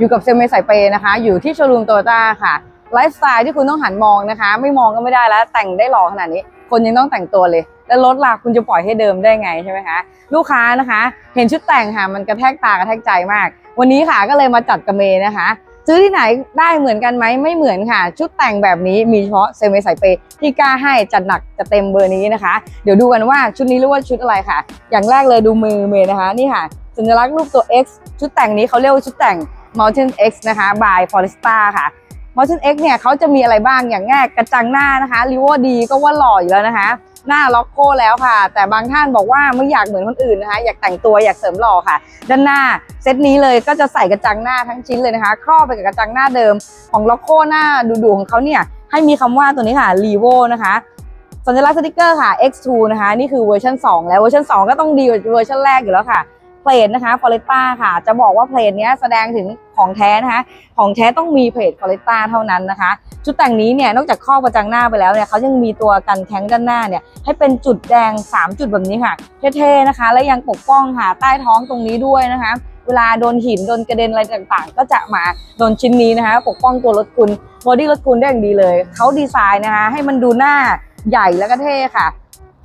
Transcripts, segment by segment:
อยู่กับเซลเมสายเปย์นะคะ อยู่ที่โชว์รูมโตโยต้าค่ะ ไลฟ์สไตล์ที่คุณต้องหันมองนะคะ ไม่มองก็ไม่ได้แล้ว แต่งได้หล่อขนาดนี้ คนยังต้องแต่งตัวเลย แล้วรถล่ะคุณจะปล่อยให้เดิมได้ไงใช่ไหมคะ ลูกค้านะคะ เห็นชุดแต่งค่ะ มันกระแทกตากระแทกใจมาก วันนี้ค่ะก็เลยมาจัดกับเมย์นะคะ ซื้อที่ไหนได้เหมือนกันไหมไม่เหมือนค่ะ ชุดแต่งแบบนี้มีเฉพาะเซลเมสายเปย์ที่กล้าให้จัดหนักจะเต็มเบอร์นี้นะคะ เดี๋ยวดูกันว่าชุดนี้เรียกว่าชุดอะไรค่ะ อย่างแรกเลยดูมือเมย์นะคะ นี่ค่ะสัญลักษณ์รูปตัว X ชุดแต่งนี้เขาเรียกว่าชุดแต่ง Mountain X นะคะ by Foresta ค่ะ Mountain X เนี่ยเขาจะมีอะไรบ้างอย่างแรกกระจังหน้านะคะริวดีก็ว่าหล่ออยู่แล้วนะคะ หน้าล็อกโก้แล้วค่ะ แต่บางท่านบอกว่าไม่อยากเหมือนคนอื่นนะคะ อยากแต่งตัวอยากเสริมหล่อค่ะ ด้านหน้าเซตนี้เลยก็จะใส่กระจังหน้าทั้งชิ้นเลยนะคะครอบไปกับกระจังหน้าเดิมของล็อกโก้หน้าดูๆของเขาเนี่ยให้มีคำว่าตัวนี้ค่ะ r e v o นะคะสัญลักษณ์สติกเกอร์ค่ะ X2 นะคะ นี่คือเวอร์ชัน2 แล้วเวอร์ชัน2 ก็ต้องดีกว่าเวอร์ชันแรกอยู่แล้วค่ะ เพลทนะคะฟอเรต้าค่ะ จะบอกว่าเพลทเนี้ยแสดงถึงของแท้นะคะ ของแท้ต้องมีเพลทฟอเรต้าเท่านั้นนะคะ ชุดแต่งนี้เนี่ยนอกจากครอบกระจังหน้าไปแล้วเนี่ยเขายังมีตัวกันแข้งด้านหน้าเนี่ยให้เป็นจุดแดง 3 จุดแบบนี้ค่ะ เท่ๆนะคะ และยังปกป้องค่ะใต้ท้องตรงนี้ด้วยนะคะ เวลาโดนหินโดนกระเด็นอะไรต่างๆ ก็จะมาโดนชิ้นนี้นะคะ ปกป้องตัวรถคุณบอดี้รถคุณได้อย่างดีเลยเขาดีไซน์นะคะ ให้มันดูหน้าใหญ่แล้วก็เท่ค่ะ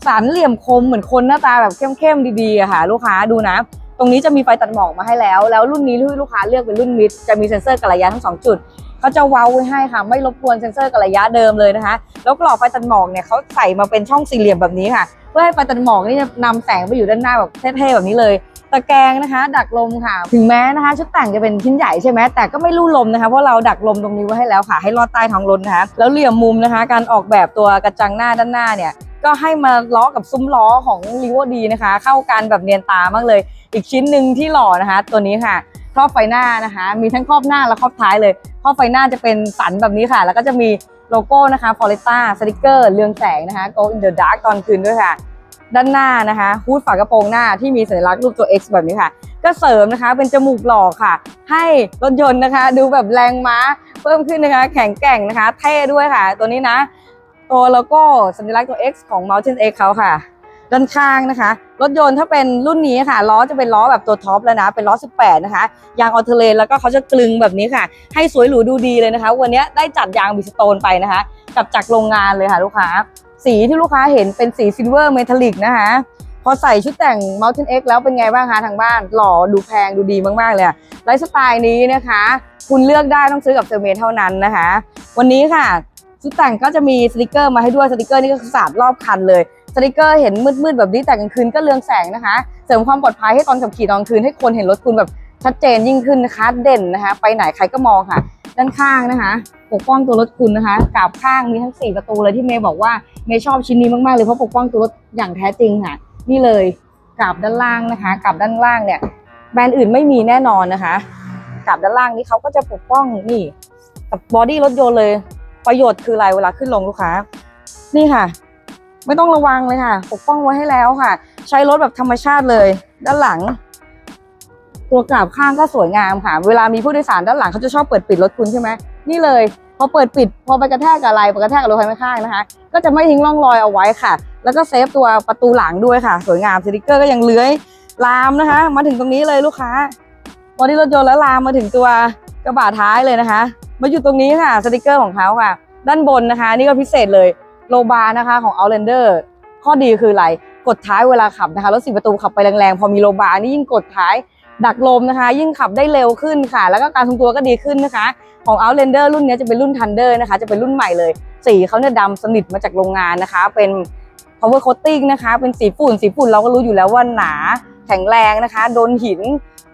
สันเหลี่ยมคมเหมือนคนหน้าตาแบบเข้มๆดีๆค่ะ ลูกค้าดูนะ ตรงนี้จะมีไฟตัดหมอกมาให้แล้ว แล้วรุ่นนี้ที่ลูกค้าเลือกเป็นรุ่นมิดจะมีเซ็นเซอร์กัระยะทั้งสองจุดเขาจะเว้าไว้ให้ค่ะ ไม่รบกวนเซ็นเซอร์กัระยะเดิมเลยนะคะ แล้วกรอบไฟตัดหมอกเนี่ยเขาใส่มาเป็นช่องสี่เหลี่ยมแบบนี้ค่ะ เพื่อให้ไฟตัดหมอกนี่จะนำแสงไปอยู่ด้านหน้าแบบเท่ๆแบบนี้เลยตะแกรงนะคะ ดักลมค่ะ ถึงแม้นะคะ ชุดแต่งจะเป็นชิ้นใหญ่ใช่ไหมแต่ก็ไม่ลู่ลมนะคะเพราะเราดักลมตรงนี้ไว้ให้แล้วค่ะ ให้ลอดใต้ท้องรถนะคะแล้วเหลี่ยมมุมนะคะ การออกแบบตัวกระจังหน้าด้านหน้าเนี่ย ก็ให้มาล้อกับซุ้มล้อของลีโวดีนะคะ เข้ากันแบบเนียนตามากเลย อีกชิ้นหนึ่งที่หล่อนะคะ ตัวนี้ค่ะครอบไฟหน้านะคะ มีทั้งครอบหน้าและครอบท้ายเลยครอบไฟหน้าจะเป็นสันแบบนี้ค่ะ แล้วก็จะมีโลโก้นะคะฟอเรต้าสติกเกอร์เรืองแสงนะคะ Go in the dark ตอนคืนด้วยค่ะ ด้านหน้านะคะฮูดฝากระโปรงหน้าที่มีสัญลักษณ์รูปตัว X แบบนี้ค่ะ ก็เสริมนะคะเป็นจมูกหล่อค่ะ ให้รถยนต์นะคะ ดูแบบแรงม้า เพิ่มขึ้นนะคะ แข็งแกร่งนะคะ เท่ด้วยค่ะ ตัวนี้นะ ตัวโลโก้สัญลักษณ์ตัว X ของ Mountain X เขาค่ะ ด้านข้างนะคะ รถยนต์ถ้าเป็นรุ่นนี้ค่ะ ล้อจะเป็นล้อแบบตัวท็อปแล้วนะ เป็นล้อ 18 นะคะ ยางออเทเลนแล้วก็เขาจะกลึงแบบนี้ค่ะ ให้สวยหรูดูดีเลยนะคะ วันนี้ได้จัดยางบิสโตนไปนะคะ กลับจากโรงงานเลยค่ะลูกค้า สีที่ลูกค้าเห็นเป็นสีซิลเวอร์เมทัลลิกนะคะ พอใส่ชุดแต่ง Mountain X แล้วเป็นไงบ้างคะทางบ้าน หล่อดูแพงดูดีมากๆเลยไลฟ์สไตล์นี้นะคะ คุณเลือกได้ต้องซื้อกับเซอร์เมเท่านั้นนะคะ วันนี้ค่ะ ชุดแต่งก็จะมีสติกเกอร์มาให้ด้วยสติกเกอร์นี่ก็สาดรอบคันเลยสติกเกอร์เห็นมืดๆแบบนี้แต่กลางคืนก็เรืองแสงนะคะ เสริมความปลอดภัยให้ตอนขับขี่ตอนกลางคืนให้คนเห็นรถคุณแบบชัดเจนยิ่งขึ้นนะคะ เด่นนะคะ ไปไหนใครก็มองค่ะ ด้านข้างนะคะปกป้องตัวรถคุณนะคะกาบข้างมีทั้ง 4 ประตูเลยที่เมย์บอกว่าเมย์ชอบชิ้นนี้มากๆเลยเพราะปกป้องตัวรถอย่างแท้จริงค่ะ นี่เลยกาบด้านล่างนะคะกาบด้านล่างเนี่ยแบรนด์อื่นไม่มีแน่นอนนะคะกาบด้านล่างนี้เขาก็จะปกป้องนี่กับบอดี้รถยนต์เลย ประโยชน์คืออะไรเวลาขึ้นลงลูกค้า นี่ค่ะ ไม่ต้องระวังเลยค่ะ ปกป้องไว้ให้แล้วค่ะ ใช้รถแบบธรรมชาติเลย ด้านหลัง ตัวกราบข้างก็สวยงามค่ะ เวลามีผู้โดยสารด้านหลังเขาจะชอบเปิดปิดรถคุณใช่ไหมนี่เลยพอเปิดปิดพอไปกระแทกกับอะไรไปกระแทกกับรถคันข้างนะคะ ก็จะไม่ทิ้งร่องรอยเอาไว้ค่ะ แล้วก็เซฟตัวประตูหลังด้วยค่ะ สวยงามสติกเกอร์ก็ยังเลื้อยลามนะคะ มาถึงตรงนี้เลยลูกค้าบอดี้รถยนต์แล้วลามมาถึงตัวกระบะท้ายเลยนะคะ มาอยู่ตรงนี้ค่ะสติกเกอร์ของเขาค่ะ ด้านบนนะคะ นี่ก็พิเศษเลยโลบาร์นะคะของ Outlander ข้อดีคืออะไร กดท้ายเวลาขับนะคะรถสี่ประตูขับไปแรงๆ พอมีโลบาร์นี่ยิ่งกดท้าย ดักลมนะคะ ยิ่งขับได้เร็วขึ้นค่ะ แล้วก็การทรงตัวก็ดีขึ้นนะคะ ของ Outlander รุ่นนี้จะเป็นรุ่น Thunder นะคะ จะเป็นรุ่นใหม่เลย สีเขาเนี่ยดำสนิทมาจากโรงงานนะคะ เป็น power coating นะคะ เป็นสีฝุ่น สีฝุ่นเราก็รู้อยู่แล้วว่าหนาแข็งแรงนะคะ โดนหิน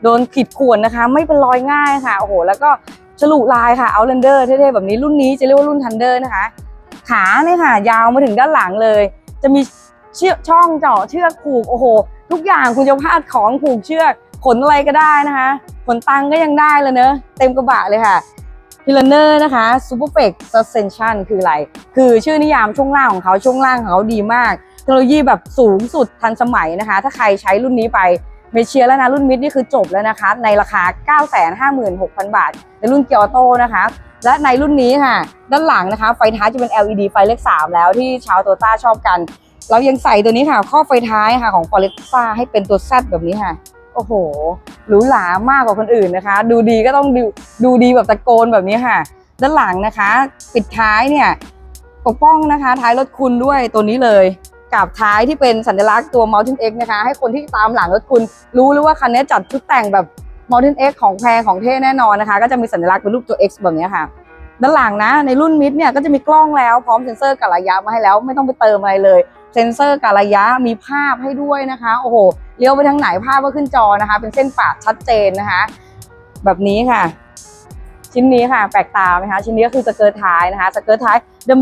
โดนขีดข่วนนะคะ ไม่เป็นรอยง่ายค่ะ โอ้โห แล้วก็ ฉลุลายค่ะ Outlander เท่ๆแบบนี้รุ่นนี้จะเรียกว่ารุ่น Thunder นะคะ ขาเนี่ยค่ะ ยาวมาถึงด้านหลังเลย จะมีเชือกช่องเจาะเชือกผูกโอ้โห ทุกอย่างคุณจะพาดของผูกเชือกขนอะไรก็ได้นะคะ ขนตังก็ยังได้เลยเนอะเต็มกระบะเลยค่ะพิลเนอร์นะคะ Super f l e x Suspension คืออะไร คือชื่อนิยามช่วงล่างของเขาช่วงล่างของเขาดีมาก เทคโนโลยีแบบสูงสุดทันสมัยนะคะ ถ้าใครใช้รุ่นนี้ไป เมเชียแล้วนะรุ่นมิดนี่คือจบแล้วนะคะ ในราคา 956,000 บาท ในรุ่นเกียร์ออโต้นะคะ และในรุ่นนี้ค่ะ ด้านหลังนะคะ ไฟท้ายจะเป็น LED ไฟเลข 3 แล้วที่ชาวโตต้าชอบกัน เรายังใส่ตัวนี้ค่ะ ข้อไฟท้ายค่ะของ f o r e s t a ให้เป็นตัว Z แบบนี้ค่ะ โอ้โหหรูหรามากกว่าคนอื่นนะคะ ดูดีก็ต้องดูดูดีแบบตะโกนแบบนี้ค่ะ ด้านหลังนะคะ ปิดท้ายเนี่ยปกป้องนะคะ ท้ายรถคุณด้วยตัวนี้เลย กับท้ายที่เป็นสัญลักษณ์ตัว Mountain X นะคะ ให้คนที่ตามหลังรถคุณรู้เลยว่าคันนี้จัดชุดแต่งแบบ Mountain X ของแพงของเท่แน่นอนนะคะ ก็จะมีสัญลักษณ์เป็นรูปตัว X แบบนี้ค่ะ ด้านหลังนะในรุ่นมิดเนี่ยก็จะมีกล้องแล้วพร้อมเซ็นเซอร์กับระยะมาให้แล้วไม่ต้องไปเติมอะไรเลย เซ็นเซอร์กับระยะมีภาพให้ด้วยนะคะโอ้โหเลี้ยวไปทางไหนภาพก็ขึ้นจอนะคะ เป็นเส้นปาดชัดเจนนะคะ แบบนี้ค่ะ ชิ้นนี้ค่ะแปลกตาไหมคะชิ้นนี้ก็คือสเกิร์ตท้ายนะคะสเกิร์ตท้าย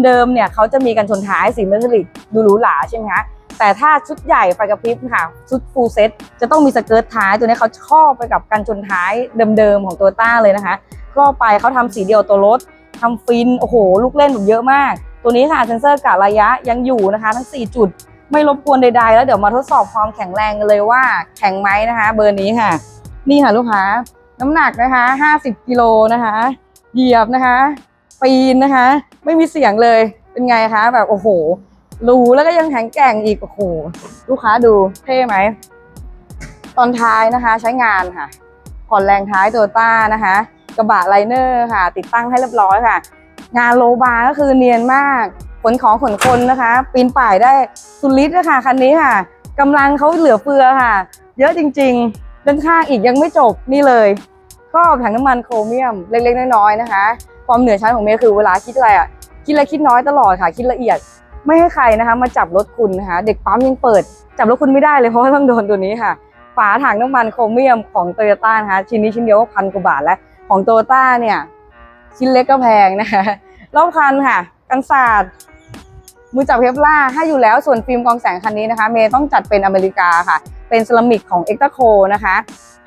เดิมๆเนี่ยเขาจะมีกันชนท้ายสีเมทัลลิกดูหรูหราใช่ไหมคะแต่ถ้าชุดใหญ่ไฟกระพริบค่ะชุดฟูลเซ็ตจะต้องมีสเกิร์ตท้ายตัวนี้เขาครอบไปกับกันชนท้ายเดิมๆของตัวต้าเลยนะคะครอบไปเขาทำสีเดียวตัวรถทำฟินโอ้โหลูกเล่นแบบเยอะมาก ตัวนี้ค่ะเซ็นเซอร์กะระยะยังอยู่นะคะ ทั้ง 4 จุดไม่รบกวนใดๆ แล้วเดี๋ยวมาทดสอบความแข็งแรงกันเลยว่าแข็งไหมนะคะ เบอร์นี้ค่ะ นี่ค่ะลูกค้า น้ำหนักนะคะ 50กิโลนะคะ เหยียบนะคะ ปีนนะคะ ไม่มีเสียงเลย เป็นไงคะ แบบโอ้โห รูแล้วก็ยังแข็งแกร่งอีก โอ้โห ลูกค้าดูเท่ไหม ตอนท้ายนะคะใช้งานค่ะ ผ่อนแรงท้ายโตต้านะคะ กระบะไลเนอร์ค่ะ ติดตั้งให้เรียบร้อยค่ะ งานโลบาร์ก็คือเนียนมาก ขนของขนคนนะคะ ปีนป่ายได้สุดฤทธิ์นะคะคันนี้ค่ะกำลังเขาเหลือเฟือค่ะ เยอะจริง ๆ ด้านข้างอีกยังไม่จบนี่เลย ครอบถังน้ำมันโครเมียมเล็กๆน้อยๆนะคะ ความเหนือชั้นของเมย์คือเวลาคิดอะไรอะคิดอะไรคิดน้อยตลอดค่ะคิดละเอียด ไม่ให้ใครนะคะ มาจับรถคุณนะคะ เด็กปั๊มยังเปิด จับรถคุณไม่ได้เลยเพราะว่าต้องโดนตัวนี้ค่ะ ฝาถังน้ำมันโครเมียมของโตโยต้านะคะชิ้นนี้ชิ้นเดียวก็พันกว่าบาทแล้วของโตโยต้าเนี่ยชิ้นเล็กก็แพงนะคะรอบคันค่ะ กันศาสตร์ มือจับเคปล่าให้อยู่แล้วส่วนฟิล์มกองแสงคันนี้นะคะ เมย์ต้องจัดเป็นอเมริกาค่ะ เป็นเซรามิกของเอ็กตาโคนะคะ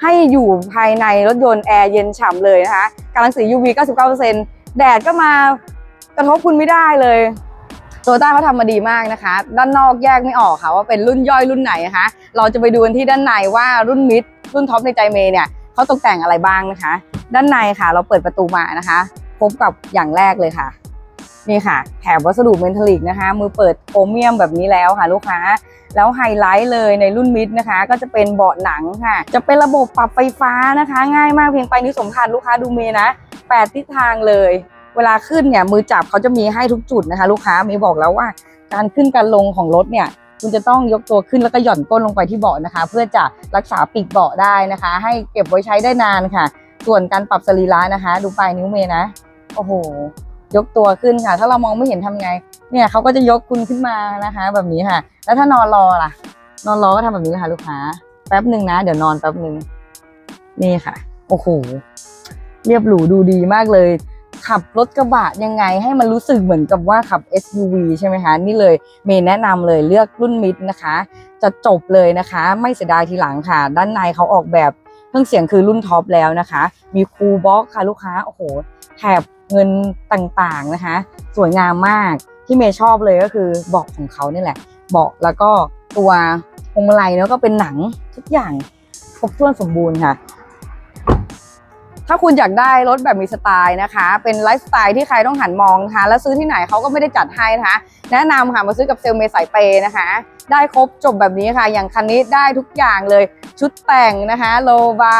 ให้อยู่ภายในรถยนต์แอร์เย็นฉ่ำเลยนะคะกำลังสี UV 99%แดดก็มากระทบคุณไม่ได้เลยโตโยต้าเขาทำมาดีมากนะคะ ด้านนอกแยกไม่ออกค่ะว่าเป็นรุ่นย่อยรุ่นไหนนะคะ เราจะไปดูกันที่ด้านในว่ารุ่นมิดรุ่นท็อปในใจเมย์เนี่ยเขาตกแต่งอะไรบ้างนะคะ ด้านในค่ะ เราเปิดประตูมานะคะ พบกับอย่างแรกเลยค่ะ นี่ค่ะ แถบวัสดุเมทัลลิกนะคะ มือเปิดโครเมียมแบบนี้แล้วค่ะลูกค้า แล้วไฮไลท์เลยในรุ่นมิดนะคะ ก็จะเป็นเบาะหนังค่ะ จะเป็นระบบปรับไฟฟ้านะคะ ง่ายมากเพียงไปนิ้วสมผัสลูกค้าดูเมนะแปดทิศทางเลย เวลาขึ้นเนี่ยมือจับเขาจะมีให้ทุกจุดนะคะ ลูกค้ามีบอกแล้วว่า การขึ้นการลงของรถเนี่ยคุณจะต้องยกตัวขึ้นแล้วก็หย่อนก้นลงไปที่เบาะนะคะ เพื่อจะรักษาปีกเบาะได้นะคะ ให้เก็บไว้ใช้ได้นานค่ะ ส่วนการปรับสรีระนะคะ ดูปลายนิ้วเมย์นะ โอ้โห ยกตัวขึ้นค่ะ ถ้าเรามองไม่เห็นทำไง เนี่ยเขาก็จะยกคุณขึ้นมานะคะ แบบนี้ค่ะ แล้วถ้านอนรอล่ะ นอนรอก็ทำแบบนี้ค่ะ ลูกค้า แป๊บหนึ่งนะ เดี๋ยวนอนแป๊บหนึ่งนี่ค่ะ โอ้โห เรียบหรูดูดีมากเลย ขับรถกระบะยังไงให้มันรู้สึกเหมือนกับว่าขับ SUV ใช่ไหมคะ นี่เลยเมย์แนะนำเลยเลือกรุ่นมิดนะคะ จะจบเลยนะคะ ไม่เสียดายทีหลังค่ะ ด้านในเขาออกแบบเครื่องเสียงคือรุ่นท็อปแล้วนะคะ มีคูลบ็อกค่ะลูกค้า โอ้โห แถบ เงินต่างๆนะคะ สวยงามมากที่เมย์ชอบเลยก็คือเบาะของเขานี่แหละเบาะแล้วก็ตัวพวงมาลัยเนาะก็เป็นหนังทุกอย่างครบถ้วนสมบูรณ์ค่ะ ถ้าคุณอยากได้รถแบบมีสไตล์นะคะ เป็นไลฟ์สไตล์ที่ใครต้องหันมองนะคะ แล้วซื้อที่ไหนเขาก็ไม่ได้จัดให้นะคะ แนะนำค่ะมาซื้อกับเซลเมย์สายเปย์นะคะ ได้ครบจบแบบนี้ค่ะ อย่างคันนี้ได้ทุกอย่างเลยชุดแต่งนะคะ โลบา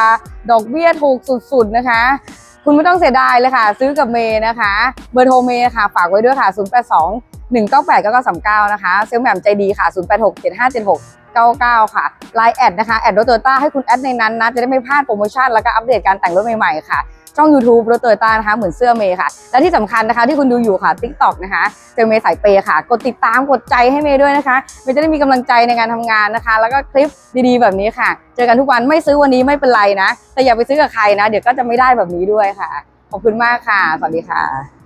ดอกเบี้ยถูกสุดๆนะคะ คุณไม่ต้องเสียดายเลยค่ะ ซื้อกับเมย์นะคะ เบอร์โทรเมย์ค่ะ ฝากไว้ด้วยค่ะ 082 198 9939 นะคะ เซลแหม่มใจดีค่ะ 086 7576 99 ค่ะไลน์แอดนะคะ แอดรถโตโยต้าให้คุณแอดในนั้นนะ จะได้ไม่พลาดโปรโมชั่น แล้วก็อัปเดตการแต่งรถใหม่ๆ ค่ะ ช่อง YouTube รถโตโยต้านะคะเหมือนเสื้อเมย์ค่ะ และที่สำคัญนะคะที่คุณดูอยู่ค่ะ TikTok นะคะเจอเมย์สายเปย์ค่ะ กดติดตามกดใจให้เมย์ด้วยนะคะเมย์จะได้มีกำลังใจในการทำงานนะคะ แล้วก็คลิปดีๆ แบบนี้ค่ะ เจอกันทุกวันไม่ซื้อวันนี้ไม่เป็นไรนะ แต่อย่าไปซื้อกับใครนะ เดี๋ยวก็จะไม่ได้แบบนี้ด้วยค่ะ ขอบคุณมากค่ะ สวัสดีค่ะ